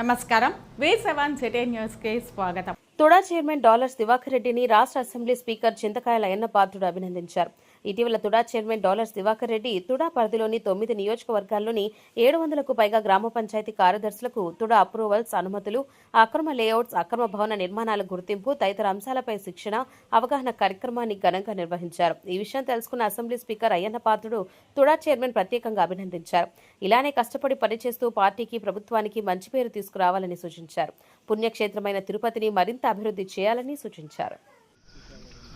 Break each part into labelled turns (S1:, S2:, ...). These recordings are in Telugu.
S1: నమస్కారం. వే సెవెన్ సిటీ న్యూస్కి స్వాగతం.
S2: తుడా చైర్మన్ డాలర్స్ దివాకర్ రెడ్డిని రాష్ట్ర అసెంబ్లీ స్పీకర్ చింతకాయల అయ్యన్న పాత్రుడు అభినందించారు. ఇటీవల తుడా చైర్మన్ డాలర్స్ దివాకర్ రెడ్డి తుడా పరిధిలోని తొమ్మిది నియోజకవర్గాల్లోని ఏడు వందలకు పైగా గ్రామ పంచాయతీ కార్యదర్శులకు తుడా అప్రూవల్స్ అనుమతులు అక్రమ లేఅవుట్స్ అక్రమ భవన నిర్మాణాల గుర్తింపు తదితర అంశాలపై శిక్షణ అవగాహన కార్యక్రమాన్ని ఘనంగా నిర్వహించారు. ఈ విషయం తెలుసుకున్న assembly speaker Ayyanna Patrudu TUDA chairman ప్రత్యేకంగా అభినందించారు. ఇలానే కష్టపడి పనిచేస్తూ పార్టీకి ప్రభుత్వానికి మంచి పేరు తీసుకురావాలని సూచించారు. పుణ్యక్షేత్రమైన తిరుపతిని మరింత అభివృద్ధి చేయాలని సూచించారు.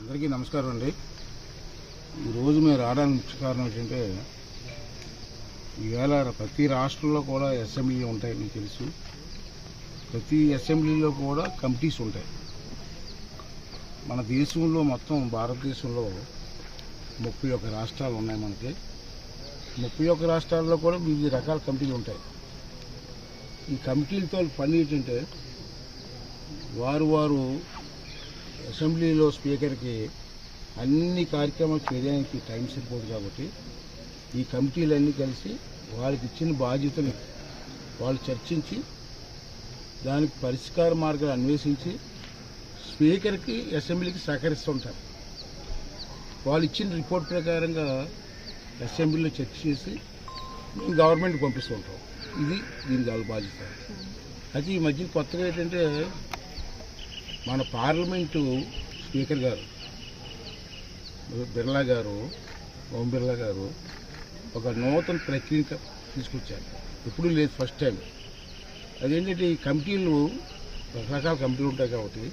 S3: అందరికీ నమస్కారం అండి. ఈరోజు మేము రావడానికి ముఖ్య కారణం ఏంటంటే ఈవేళ ప్రతి రాష్ట్రంలో కూడా అసెంబ్లీ ఉంటాయి మీకు తెలుసు. ప్రతి అసెంబ్లీలో కూడా కమిటీస్ ఉంటాయి. మన దేశంలో మొత్తం భారతదేశంలో ముప్పై ఒక్క రాష్ట్రాలు ఉన్నాయి మనకి. ముప్పై ఒక్క రాష్ట్రాల్లో కూడా వివిధ రకాల కమిటీలు ఉంటాయి. ఈ కమిటీలతో పని ఏంటంటే వారు వారు అసెంబ్లీలో స్పీకర్కి అన్ని కార్యక్రమాలు చేయడానికి టైం సరిపోదు కాబట్టి ఈ కమిటీలన్నీ కలిసి వాళ్ళకి ఇచ్చిన బాధ్యతలు వాళ్ళు చర్చించి దానికి పరిష్కార మార్గాలు అన్వేషించి స్పీకర్కి అసెంబ్లీకి సహకరిస్తుంటారు. వాళ్ళు ఇచ్చిన రిపోర్ట్ ప్రకారంగా అసెంబ్లీలో చర్చ చేసి మేము గవర్నమెంట్ పంపిస్తూ ఉంటాం ఇది దీని వాళ్ళ బాధ్యత. అయితే ఈ మధ్య కొత్తగా ఏంటంటే మన పార్లమెంటు స్పీకర్ గారు బిర్లా గారు ఓం బిర్లా గారు ఒక నూతన ప్రక్రియ తీసుకొచ్చారు. ఎప్పుడూ లేదు ఫస్ట్ టైం అదేంటంటే ఈ కమిటీలు రకరకాల కమిటీలు ఉంటాయి కాబట్టి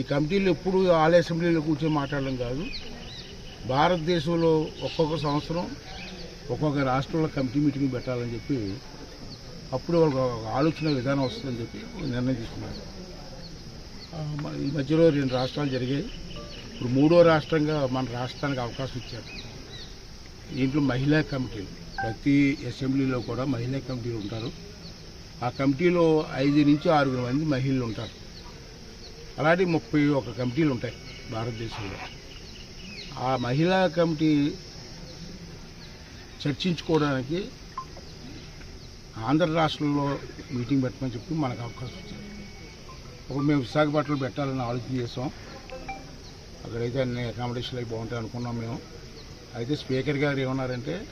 S3: ఈ కమిటీలు ఎప్పుడు ఆల్ అసెంబ్లీలో కూర్చొని మాట్లాడడం కాదు. భారతదేశంలో ఒక్కొక్క సంవత్సరం ఒక్కొక్క రాష్ట్రంలో కమిటీ మీటింగ్ పెట్టాలని చెప్పి అప్పుడు వాళ్ళకి ఒక ఆలోచన విధానం వస్తుందని చెప్పి నిర్ణయం తీసుకున్నారు. ఈ మధ్యలో రెండు రాష్ట్రాలు జరిగాయి. ఇప్పుడు మూడో రాష్ట్రంగా మన రాష్ట్రానికి అవకాశం ఇచ్చారు. దీంట్లో మహిళా కమిటీలు ప్రతి అసెంబ్లీలో కూడా మహిళా కమిటీలు ఉంటారు. ఆ కమిటీలో ఐదు నుంచి ఆరుగురు మంది మహిళలు ఉంటారు. అలాంటి ముప్పై ఒక కమిటీలు ఉంటాయి భారతదేశంలో. ఆ మహిళా కమిటీ చర్చించుకోవడానికి ఆంధ్ర రాష్ట్రంలో మీటింగ్ పెట్టమని చెప్పి మనకు అవకాశం ఇచ్చారు. ఇప్పుడు మేము విశాఖపట్నంలో పెట్టాలని ఆలోచన చేసాం. అక్కడైతే అన్ని అకామిడేషన్లు అవి బాగుంటాయి అనుకున్నాం మేము అయితే స్పీకర్ గారు ఏమన్నారంటే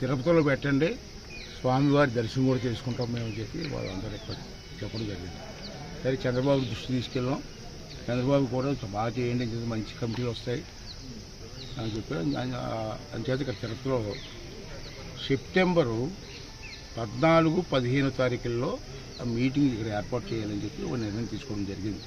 S3: తిరుపతిలో పెట్టండి స్వామివారి దర్శనం కూడా చేసుకుంటాం మేము అని చెప్పి వాళ్ళందరూ ఇక్కడ చెప్పడం జరిగింది. సరే చంద్రబాబు దృష్టి తీసుకెళ్ళాం. చంద్రబాబు కూడా బాగా చేయండి అని మంచి కమిటీలు వస్తాయి అని చెప్పి ఆయన- అంచేత ఇక్కడ తిరుపతిలో సెప్టెంబరు పద్నాలుగు పదిహేను తారీఖుల్లో ఆ మీటింగ్ ఇక్కడ ఏర్పాటు చేయాలని చెప్పి ఒక నిర్ణయం తీసుకోవడం జరిగింది.